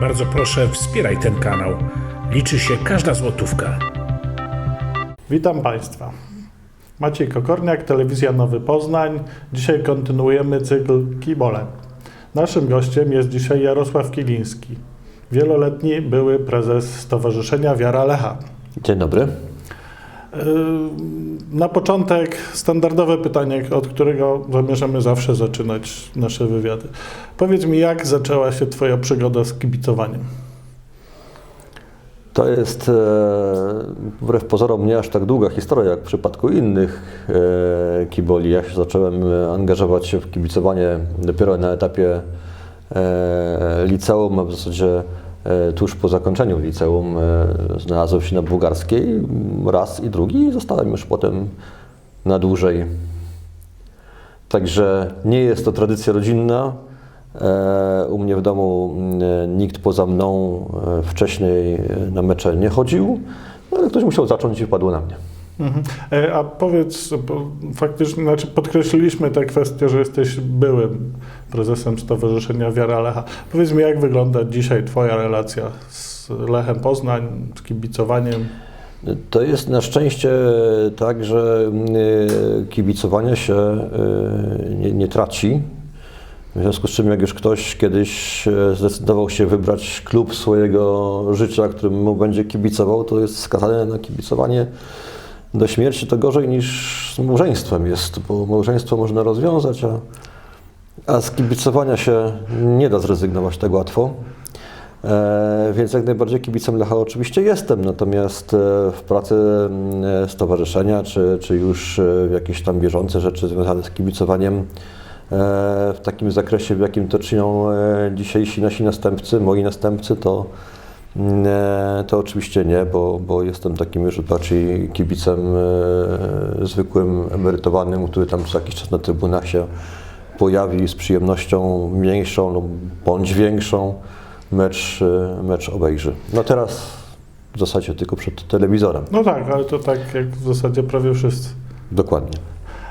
Bardzo proszę, wspieraj ten kanał. Liczy się każda złotówka. Witam Państwa. Maciej Kokorniak, Telewizja Nowy Poznań. Dzisiaj kontynuujemy cykl Kibole. Naszym gościem jest dzisiaj Jarosław Kiliński, wieloletni były prezes Stowarzyszenia Wiara Lecha. Dzień dobry. Na początek standardowe pytanie, od którego zamierzamy zawsze zaczynać nasze wywiady. Powiedz mi, jak zaczęła się Twoja przygoda z kibicowaniem? To jest e, wbrew pozorom nie aż tak długa historia jak w przypadku innych e, kiboli. Ja się zacząłem e, angażować w kibicowanie dopiero na etapie liceum, a w zasadzie tuż po zakończeniu liceum e, znalazłem się na bułgarskiej raz i drugi zostałem już potem na dłużej. Także nie jest to tradycja rodzinna. E, U mnie w domu nikt poza mną e, wcześniej e, na mecze nie chodził, no ale ktoś musiał zacząć i padło na mnie. Mhm. E, A powiedz, bo faktycznie, znaczy podkreśliliśmy tę kwestię, że jesteś byłym prezesem Stowarzyszenia Wiara Lecha. Powiedz mi, jak wygląda dzisiaj Twoja relacja z Lechem Poznań, z kibicowaniem? To jest na szczęście tak, że y, kibicowanie się y, nie, nie traci. W związku z czym, jak już ktoś kiedyś e, zdecydował się wybrać klub swojego życia, którym mu będzie kibicował, to jest skazany na kibicowanie do śmierci. To gorzej niż z małżeństwem jest, bo małżeństwo można rozwiązać, a, a z kibicowania się nie da zrezygnować tak łatwo. E, więc jak najbardziej kibicem Lecha oczywiście jestem, natomiast e, w pracy mm, stowarzyszenia, czy, czy już e, w jakieś tam bieżące rzeczy związane z kibicowaniem e, w takim zakresie, w jakim to czynią e, dzisiejsi nasi następcy, moi następcy, to, e, to oczywiście nie, bo, bo jestem takim już bardziej kibicem e, zwykłym, emerytowanym, który tam co jakiś czas na trybunach się pojawi z przyjemnością mniejszą lub bądź większą mecz, e, mecz obejrzy. No teraz w zasadzie tylko przed telewizorem. No tak, ale to tak jak w zasadzie prawie wszyscy. Dokładnie.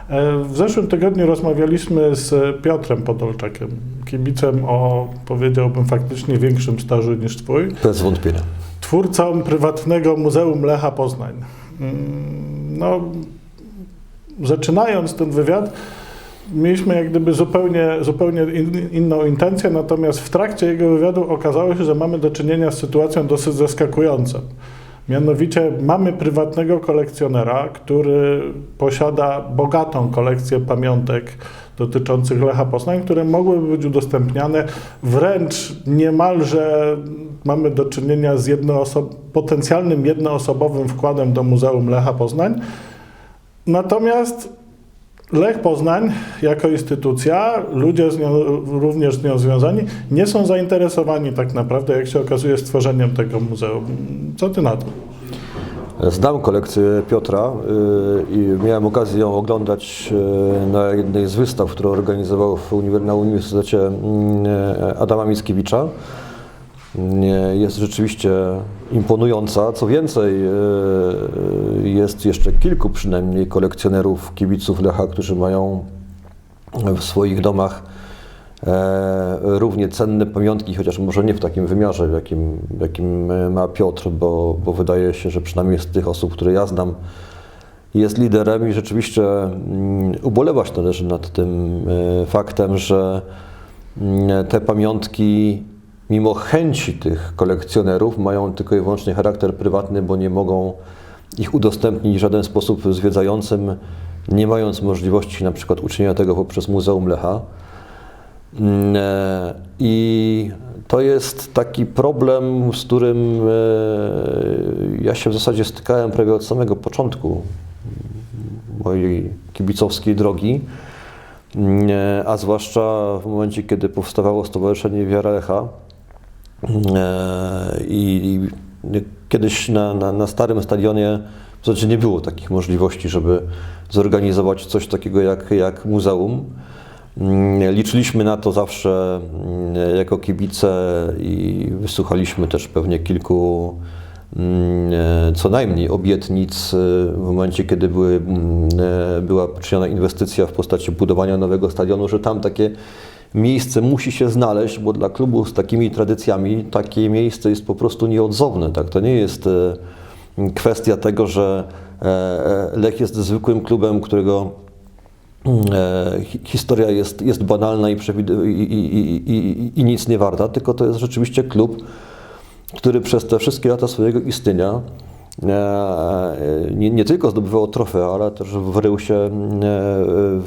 E, W zeszłym tygodniu rozmawialiśmy z Piotrem Podolczakiem, kibicem o, powiedziałbym, faktycznie większym stażu niż Twój, Bez wątpienia. twórcą prywatnego Muzeum Lecha Poznań. Mm, No, zaczynając ten wywiad, mieliśmy jak gdyby zupełnie, zupełnie in, inną intencję, natomiast w trakcie jego wywiadu okazało się, że mamy do czynienia z sytuacją dosyć zaskakującą. Mianowicie mamy prywatnego kolekcjonera, który posiada bogatą kolekcję pamiątek dotyczących Lecha Poznań, które mogłyby być udostępniane wręcz niemalże mamy do czynienia z jednoosob- potencjalnym jednoosobowym wkładem do Muzeum Lecha Poznań. Natomiast Lech Poznań jako instytucja, ludzie z nią, również z nią związani, nie są zainteresowani tak naprawdę, jak się okazuje, stworzeniem tego muzeum. Co ty na to? Znam kolekcję Piotra y, i miałem okazję ją oglądać y, na jednej z wystaw, którą organizował na Uniwersytecie mm, Adama Mickiewicza. Jest rzeczywiście imponująca. Co więcej, y, jest jeszcze kilku przynajmniej kolekcjonerów, kibiców Lecha, którzy mają w swoich domach równie cenne pamiątki, chociaż może nie w takim wymiarze, w jakim, jakim e, ma Piotr, bo, bo wydaje się, że przynajmniej z tych osób, które ja znam, jest liderem i rzeczywiście mm, ubolewać należy nad tym e, faktem, że mm, te pamiątki, mimo chęci tych kolekcjonerów, mają tylko i wyłącznie charakter prywatny, bo nie mogą ich udostępnić w żaden sposób zwiedzającym, nie mając możliwości na przykład uczynienia tego poprzez Muzeum Lecha. Mm, e, I to jest taki problem, z którym e, ja się w zasadzie stykałem prawie od samego początku mojej kibicowskiej drogi, Mm, e, a zwłaszcza w momencie, kiedy powstawało Stowarzyszenie Wiara Lecha. E, I i kiedyś na, na, na starym stadionie w zasadzie nie było takich możliwości, żeby zorganizować coś takiego jak, jak muzeum. Mm, Liczyliśmy na to zawsze mm, jako kibice i wysłuchaliśmy też pewnie kilku mm, e, co najmniej obietnic e, w momencie, kiedy były, e, była poczyniona inwestycja w postaci budowania nowego stadionu, że tam takie miejsce musi się znaleźć, bo dla klubu z takimi tradycjami takie miejsce jest po prostu nieodzowne. Tak? To nie jest kwestia tego, że Lech jest zwykłym klubem, którego historia jest, jest banalna i, i, i, i, i, nic nie warta, tylko to jest rzeczywiście klub, który przez te wszystkie lata swojego istnienia e, nie, nie tylko zdobywał trofea, ale też wrył się e,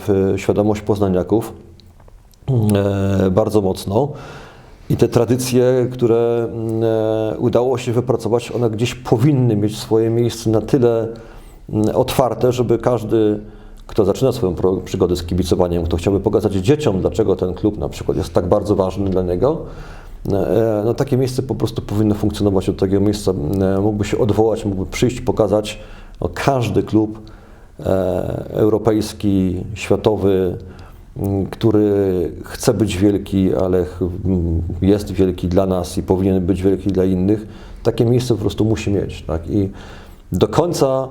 w świadomość poznaniaków e, bardzo mocno. I te tradycje, które e, udało się wypracować, one gdzieś powinny mieć swoje miejsce na tyle otwarte, żeby każdy, kto zaczyna swoją przygodę z kibicowaniem, kto chciałby pokazać dzieciom, dlaczego ten klub na przykład jest tak bardzo ważny dla niego, e, no takie miejsce po prostu powinno funkcjonować od takiego miejsca. e, Mógłby się odwołać, mógłby przyjść, pokazać, no każdy klub e, europejski, światowy, który chce być wielki, ale jest wielki dla nas i powinien być wielki dla innych, takie miejsce po prostu musi mieć. Tak? I do końca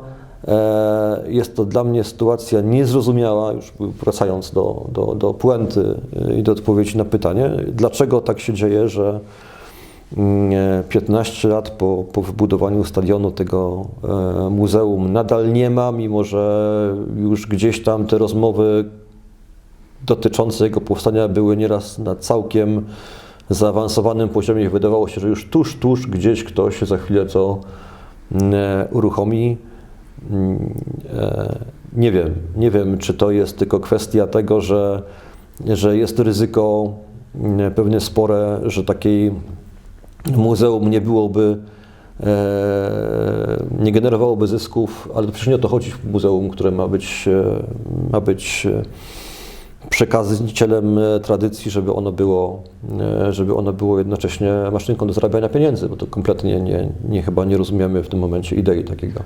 jest to dla mnie sytuacja niezrozumiała, już wracając do, do, do puenty e, i do odpowiedzi na pytanie, dlaczego tak się dzieje, że mm, e, 15 lat po, po wybudowaniu stadionu tego e, muzeum nadal nie ma, mimo że już gdzieś tam te rozmowy dotyczące jego powstania były nieraz na całkiem zaawansowanym poziomie. Wydawało się, że już tuż, tuż gdzieś ktoś za chwilę to mm, e, uruchomi. Nie wiem, nie wiem, czy to jest tylko kwestia tego, że, że jest ryzyko mm, pewnie spore, że takiej muzeum nie byłoby, e, nie generowałoby zysków, ale przecież nie o to chodzi w muzeum, które ma być, e, ma być e, przekazicielem tradycji, żeby ono było, żeby ono było jednocześnie maszynką do zarabiania pieniędzy, bo to kompletnie nie, nie chyba nie rozumiemy w tym momencie idei takiego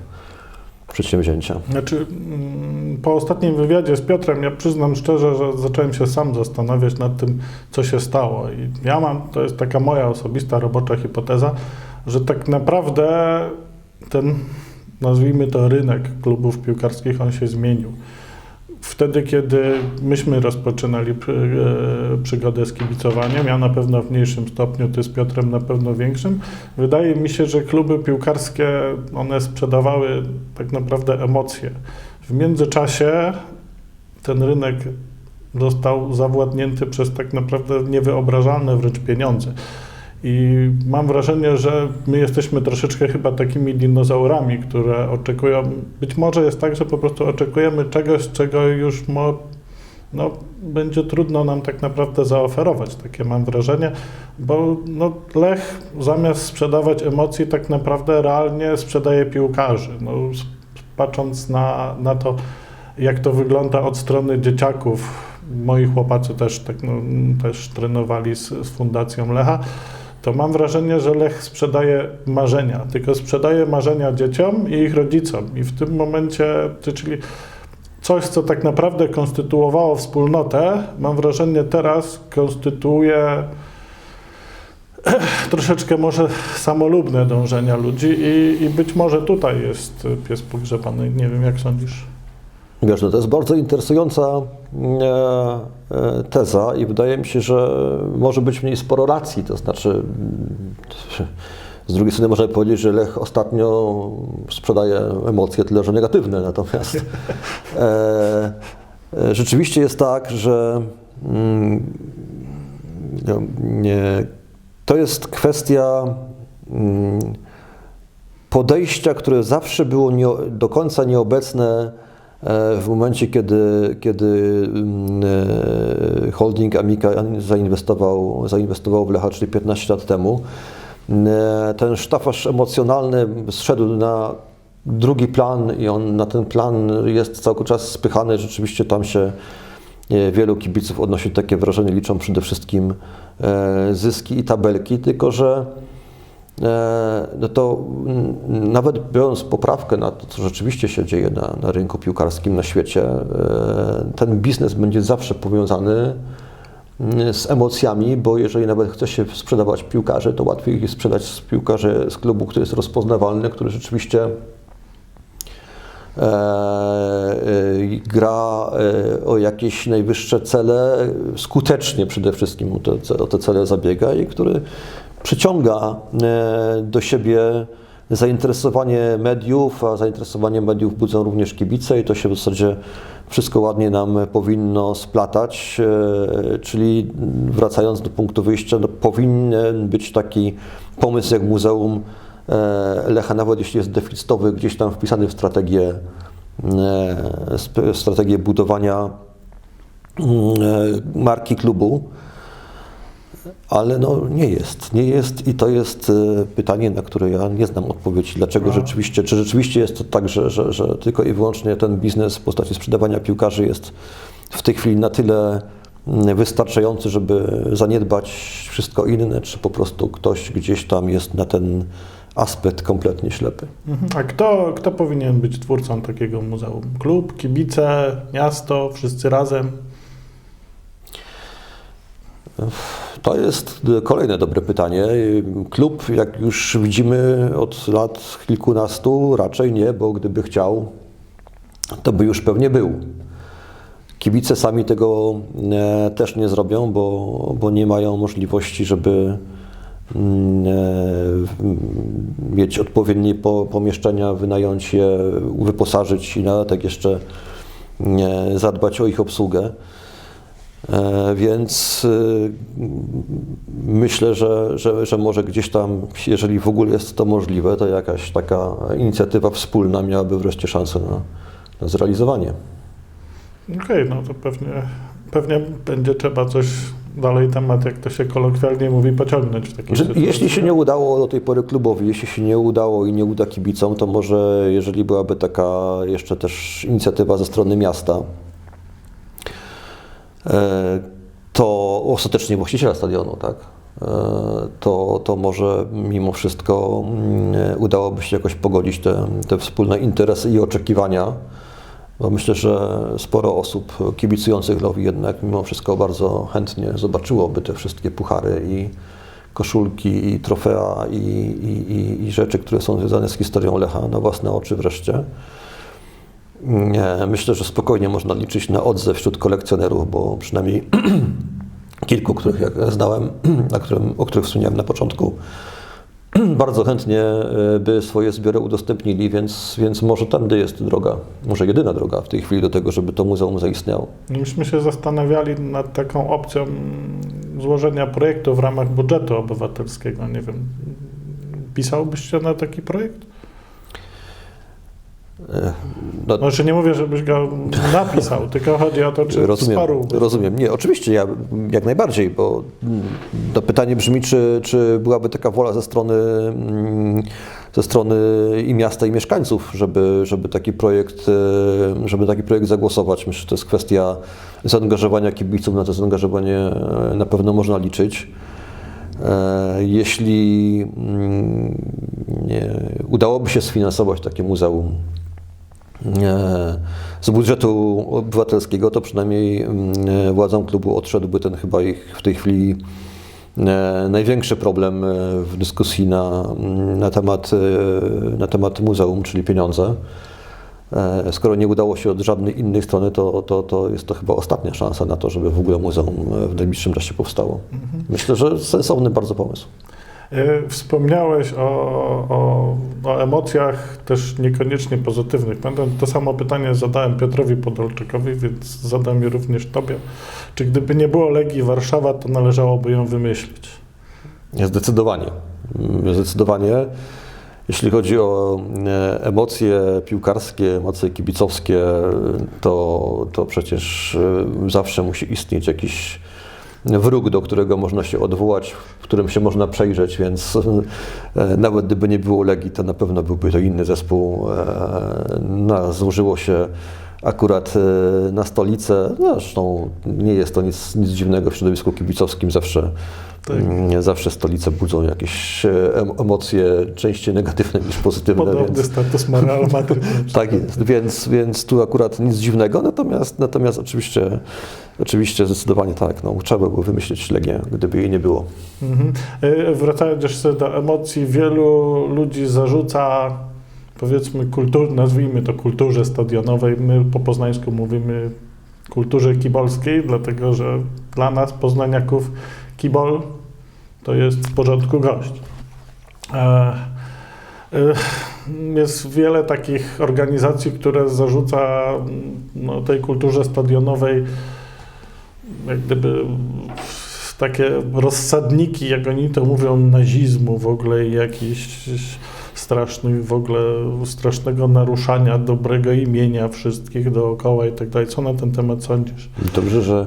przedsięwzięcia. Znaczy, mm, po ostatnim wywiadzie z Piotrem, ja przyznam szczerze, że zacząłem się sam zastanawiać nad tym, co się stało. I ja mam, to jest taka moja osobista robocza hipoteza, że tak naprawdę ten, nazwijmy to rynek klubów piłkarskich, on się zmienił. Wtedy, kiedy myśmy rozpoczynali e, przygodę z kibicowaniem, ja na pewno w mniejszym stopniu, ty z Piotrem na pewno większym, wydaje mi się, że kluby piłkarskie, one sprzedawały tak naprawdę emocje. W międzyczasie ten rynek został zawładnięty przez tak naprawdę niewyobrażalne wręcz pieniądze. I mam wrażenie, że my jesteśmy troszeczkę chyba takimi dinozaurami, które oczekują. Być może jest tak, że po prostu oczekujemy czegoś, czego już mo, no, będzie trudno nam tak naprawdę zaoferować. Takie mam wrażenie, bo no, Lech zamiast sprzedawać emocji, tak naprawdę realnie sprzedaje piłkarzy. No, patrząc na, na to, jak to wygląda od strony dzieciaków, moi chłopacy też, tak, no, też trenowali z, z Fundacją Lecha, to mam wrażenie, że Lech sprzedaje marzenia, tylko sprzedaje marzenia dzieciom i ich rodzicom. I w tym momencie, czyli coś, co tak naprawdę konstytuowało wspólnotę, mam wrażenie teraz konstytuuje troszeczkę może samolubne dążenia ludzi i, i być może tutaj jest pies pogrzebany. Nie wiem, jak sądzisz? Wiesz, no to jest bardzo interesująca e, e, teza i wydaje mi się, że może być w niej sporo racji. To znaczy, z drugiej strony można powiedzieć, że Lech ostatnio sprzedaje emocje tyle, że negatywne. Natomiast e, rzeczywiście jest tak, że mm, to jest kwestia mm, podejścia, które zawsze było do końca nieobecne w momencie, kiedy, kiedy mm, e, holding Amika zainwestował, zainwestował w Lecha, czyli 15 lat temu. E, Ten sztafaż emocjonalny zszedł na drugi plan i on na ten plan jest cały czas spychany. Rzeczywiście tam się e, wielu kibiców odnosi takie wrażenie, liczą przede wszystkim e, zyski i tabelki, tylko że E, no to mm, nawet biorąc poprawkę na to, co rzeczywiście się dzieje na, na rynku piłkarskim na świecie, e, ten biznes będzie zawsze powiązany mm, z emocjami, bo jeżeli nawet chce się sprzedawać piłkarzy, to łatwiej jest sprzedać piłkarzy z klubu, który jest rozpoznawalny, który rzeczywiście e, e, gra e, o jakieś najwyższe cele, skutecznie przede wszystkim o te, o te cele zabiega i który przyciąga e, do siebie zainteresowanie mediów, a zainteresowanie mediów budzą również kibice i to się w zasadzie wszystko ładnie nam powinno splatać, e, czyli wracając do punktu wyjścia, no, powinien być taki pomysł jak Muzeum e, Lecha, nawet jeśli jest deficytowy, gdzieś tam wpisany w strategię, sp- strategię budowania mm, marki klubu. Ale no nie jest, nie jest i to jest e, pytanie, na które ja nie znam odpowiedzi. Dlaczego rzeczywiście, czy rzeczywiście jest to tak, że, że, że tylko i wyłącznie ten biznes w postaci sprzedawania piłkarzy jest w tej chwili na tyle mm, wystarczający, żeby zaniedbać wszystko inne, czy po prostu ktoś gdzieś tam jest na ten aspekt kompletnie ślepy. Mhm. A kto, kto powinien być twórcą takiego muzeum? Klub, kibice, miasto, wszyscy razem? To jest kolejne dobre pytanie. Klub, jak już widzimy od lat kilkunastu, raczej nie, bo gdyby chciał, to by już pewnie był. Kibice sami tego e, też nie zrobią, bo, bo nie mają możliwości, żeby mm, e, mieć odpowiednie po, pomieszczenia, wynająć je, wyposażyć i na dodatek jeszcze e, zadbać o ich obsługę. E, Więc y, myślę, że, że, że może gdzieś tam, jeżeli w ogóle jest to możliwe, to jakaś taka inicjatywa wspólna miałaby wreszcie szansę na, na zrealizowanie. Okej, no to pewnie, pewnie będzie trzeba coś dalej temat, jak to się kolokwialnie mówi, pociągnąć w takiej sytuacji. jeśli się nie udało do tej pory klubowi, jeśli się nie udało i nie uda kibicom, to może jeżeli byłaby taka jeszcze też inicjatywa ze strony miasta, to ostatecznie właściciela stadionu, tak? e, To, to może mimo wszystko mm, udałoby się jakoś pogodzić te, te wspólne interesy i oczekiwania, bo myślę, że sporo osób kibicujących Lowi jednak mimo wszystko bardzo chętnie zobaczyłoby te wszystkie puchary i koszulki, i trofea, i, i, i, i rzeczy, które są związane z historią Lecha na własne oczy wreszcie. Myślę, że spokojnie można liczyć na odzew wśród kolekcjonerów, bo przynajmniej kilku, których jak znałem, na którym, o których wspomniałem na początku, bardzo chętnie e, by swoje zbiory udostępnili, więc, więc może tędy jest droga, może jedyna droga w tej chwili do tego, żeby to muzeum zaistniało. Myśmy się zastanawiali nad taką opcją złożenia projektu w ramach budżetu obywatelskiego. Nie wiem, pisałbyś się na taki projekt? No, Znaczy nie mówię, żebyś go napisał, tylko chodzi o to, czy Rozumiem, wsparłbyś. rozumiem. Nie, oczywiście, ja jak najbardziej, bo mm, to pytanie brzmi, czy, czy byłaby taka wola ze strony, mm, ze strony i miasta, i mieszkańców, żeby, żeby, taki projekt, e, żeby taki projekt zagłosować. Myślę, że to jest kwestia zaangażowania kibiców, na to zaangażowanie e, na pewno można liczyć. E, Jeśli mm, nie, udałoby się sfinansować takie muzeum z budżetu obywatelskiego, to przynajmniej mm, władzom klubu odszedłby ten chyba ich w tej chwili e, największy problem e, w dyskusji na, mm, na, temat, e, na temat muzeum, czyli pieniądze. E, Skoro nie udało się od żadnej innej strony, to, to, to jest to chyba ostatnia szansa na to, żeby w ogóle muzeum w najbliższym czasie powstało. Myślę, że sensowny bardzo pomysł. E, Wspomniałeś o, o, o emocjach też niekoniecznie pozytywnych. To samo pytanie zadałem Piotrowi Podolczykowi, więc zadam je również Tobie. Czy gdyby nie było Legii Warszawa, to należałoby ją wymyślić? Zdecydowanie. Zdecydowanie. Jeśli chodzi o e, emocje piłkarskie, emocje kibicowskie, to, to przecież e, zawsze musi istnieć jakiś wróg, do którego można się odwołać, w którym się można przejrzeć, więc e, nawet gdyby nie było Legii, to na pewno byłby to inny zespół. No, złożyło się akurat e, na stolicę. No, Zresztą nie jest to nic, nic dziwnego w środowisku kibicowskim. Zawsze, Tak. mm, zawsze stolice budzą jakieś e, em- emocje, częściej negatywne niż pozytywne. Podobny Więc, status ma Real tak jest, więc, więc tu akurat nic dziwnego. Natomiast, natomiast oczywiście, oczywiście zdecydowanie tak. No, trzeba było wymyślić Legię, gdyby jej nie było. Mhm. E, Wracając jeszcze do emocji, wielu ludzi zarzuca powiedzmy kultur, nazwijmy to kulturze stadionowej, my po poznańsku mówimy kulturze kibolskiej, dlatego że dla nas, poznaniaków, kibol to jest w porządku gość. E, e, Jest wiele takich organizacji, które zarzuca no, tej kulturze stadionowej jak gdyby takie rozsadniki, jak oni to mówią, nazizmu w ogóle i jakichś strasznych w ogóle, strasznego naruszania dobrego imienia wszystkich dookoła i tak dalej. Co na ten temat sądzisz? Dobrze, że,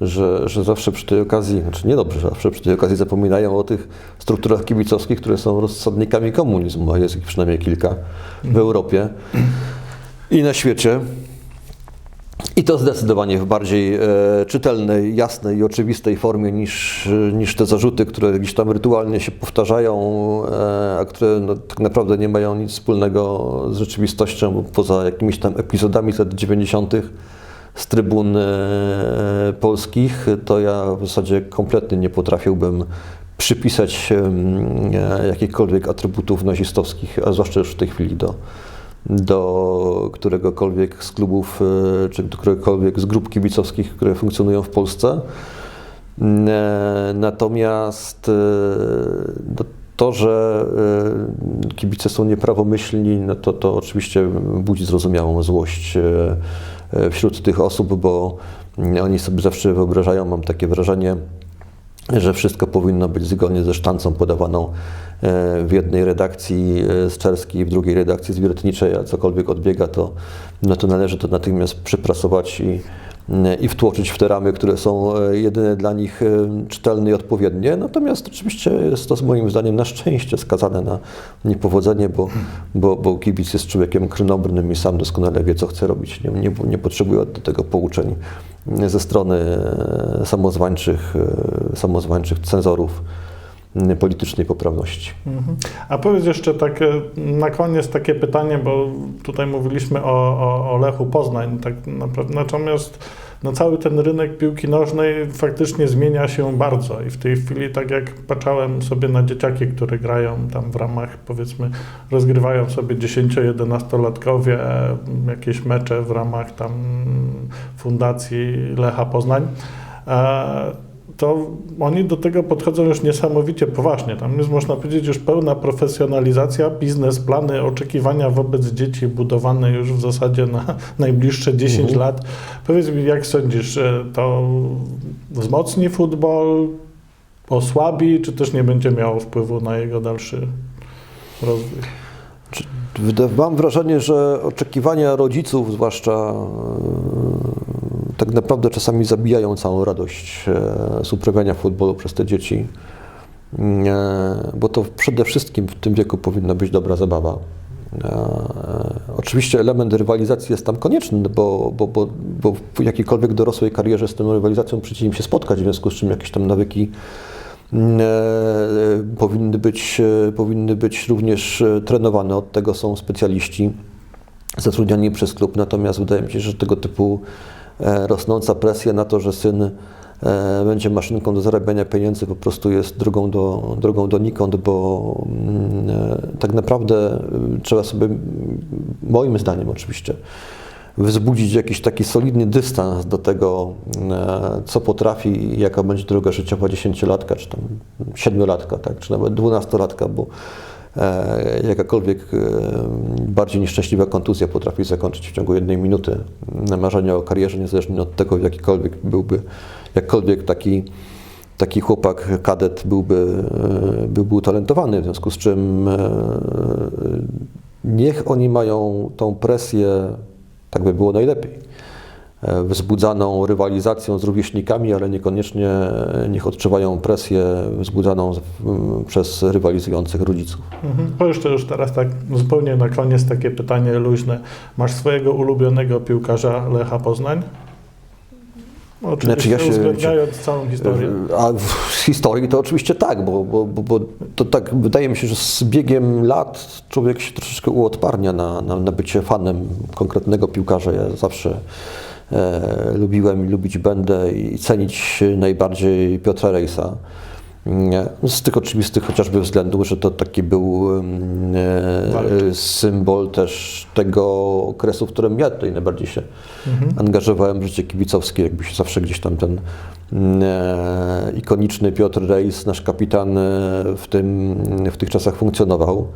że, że zawsze przy tej okazji, znaczy nie dobrze, że zawsze przy tej okazji zapominają o tych strukturach kibicowskich, które są rozsadnikami komunizmu, a jest ich przynajmniej kilka w Europie i na świecie. I to zdecydowanie w bardziej e, czytelnej, jasnej i oczywistej formie niż, niż te zarzuty, które gdzieś tam rytualnie się powtarzają, e, a które no, tak naprawdę nie mają nic wspólnego z rzeczywistością, poza jakimiś tam epizodami z lat 90. z trybun e, polskich, to ja w zasadzie kompletnie nie potrafiłbym przypisać e, jakichkolwiek atrybutów nazistowskich, a zwłaszcza już w tej chwili do, do któregokolwiek z klubów, e, czy do któregokolwiek z grup kibicowskich, które funkcjonują w Polsce. E, Natomiast e, no, to, że kibice są nieprawomyślni, no to, to oczywiście budzi zrozumiałą złość wśród tych osób, bo mm, oni sobie zawsze wyobrażają, mam takie wrażenie, że wszystko powinno być zgodnie ze sztancą podawaną e, w jednej redakcji e, z Czerskiej, w drugiej redakcji z a cokolwiek odbiega, to, no to należy to natychmiast przyprasować i, e, i wtłoczyć w te ramy, które są e, jedyne dla nich czytelne i odpowiednie. Natomiast oczywiście jest to moim zdaniem na szczęście skazane na niepowodzenie, bo, bo, bo kibic jest człowiekiem krnąbrnym i sam doskonale wie, co chce robić. Nie, nie, nie potrzebuje do tego pouczeń ze strony e, samozwańczych, e, samozwańczych cenzorów politycznej poprawności. Mhm. A powiedz jeszcze tak na koniec takie pytanie, bo tutaj mówiliśmy o, o, o Lechu Poznań, tak naprawdę. Natomiast no, cały ten rynek piłki nożnej faktycznie zmienia się bardzo i w tej chwili, tak jak patrzałem sobie na dzieciaki, które grają tam w ramach, powiedzmy, rozgrywają sobie 10-11-latkowie e, jakieś mecze w ramach tam Fundacji Lecha Poznań, e, to oni do tego podchodzą już niesamowicie poważnie. Tam jest, można powiedzieć, już pełna profesjonalizacja, biznesplany, oczekiwania wobec dzieci budowane już w zasadzie na najbliższe 10 Mhm. lat. Powiedz mi, jak sądzisz, to wzmocni futbol, osłabi, czy też nie będzie miało wpływu na jego dalszy rozwój? Mam wrażenie, że oczekiwania rodziców, zwłaszcza e, tak naprawdę czasami zabijają całą radość e, z uprawiania futbolu przez te dzieci, E, bo to przede wszystkim w tym wieku powinna być dobra zabawa. E, Oczywiście element rywalizacji jest tam konieczny, bo, bo, bo, bo w jakiejkolwiek dorosłej karierze z tą rywalizacją przyjdzie im się spotkać, w związku z czym jakieś tam nawyki mm, powinny być, powinny być również trenowane. Od tego są specjaliści zatrudniani przez klub. Natomiast wydaje mi się, że tego typu rosnąca presja na to, że syn e, będzie maszynką do zarabiania pieniędzy, po prostu jest drogą, do, drogą donikąd, bo mm, e, tak naprawdę e, trzeba sobie, moim zdaniem oczywiście, wzbudzić jakiś taki solidny dystans do tego, e, co potrafi i jaka będzie droga życiowa dziesięciolatka, czy tam siedmiolatka, tak, czy nawet dwunastolatka, bo e, jakakolwiek e, bardziej nieszczęśliwa kontuzja potrafi zakończyć w ciągu jednej minuty. Marzenia o karierze, niezależnie od tego, jakikolwiek byłby, jakkolwiek taki, taki chłopak, kadet byłby, e, byłby utalentowany, w związku z czym e, niech oni mają tą presję, tak by było najlepiej, e, wzbudzaną rywalizacją z rówieśnikami, ale niekoniecznie e, niech odczuwają presję wzbudzaną przez rywalizujących rodziców. Mhm. To jeszcze już teraz tak zupełnie na koniec takie pytanie luźne. Masz swojego ulubionego piłkarza Lecha Poznań? Oczywiście Znaczy, ja się- uwzględniając całą historię. A w historii to oczywiście tak, bo, bo, bo, to tak wydaje mi się, że z biegiem lat człowiek się troszeczkę uodparnia na, na, na bycie fanem konkretnego piłkarza. Ja zawsze e, lubiłem i lubić będę i cenić najbardziej Piotra Rejsa. Nie, Z tych oczywistych chociażby względów, że to taki był e, symbol też tego okresu, w którym ja tutaj najbardziej się angażowałem w życie kibicowskie, jakby się zawsze gdzieś tam ten e, ikoniczny Piotr Rejs, nasz kapitan, e, w, tym, w tych czasach funkcjonował.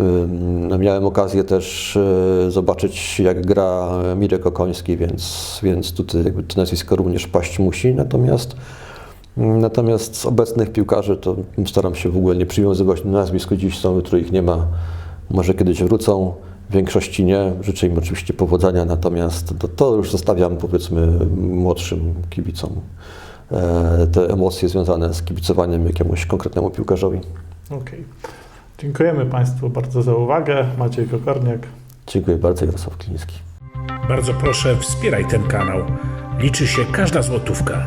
Ym, Miałem okazję też e, zobaczyć, jak gra Mirek Okoński, więc, więc tutaj to nazwisko również paść musi. Natomiast, natomiast z obecnych piłkarzy to staram się w ogóle nie przywiązywać do nazwisk. Dziś są, jutro ich nie ma. Może kiedyś wrócą, w większości nie. Życzę im oczywiście powodzenia, natomiast to, to już zostawiam powiedzmy młodszym kibicom. e, Te emocje związane z kibicowaniem jakiemuś konkretnemu piłkarzowi. Okej. Dziękujemy Państwu bardzo za uwagę. Maciej Kokorniak. Dziękuję bardzo, Jarosław Kliński. Bardzo proszę, wspieraj ten kanał. Liczy się każda złotówka.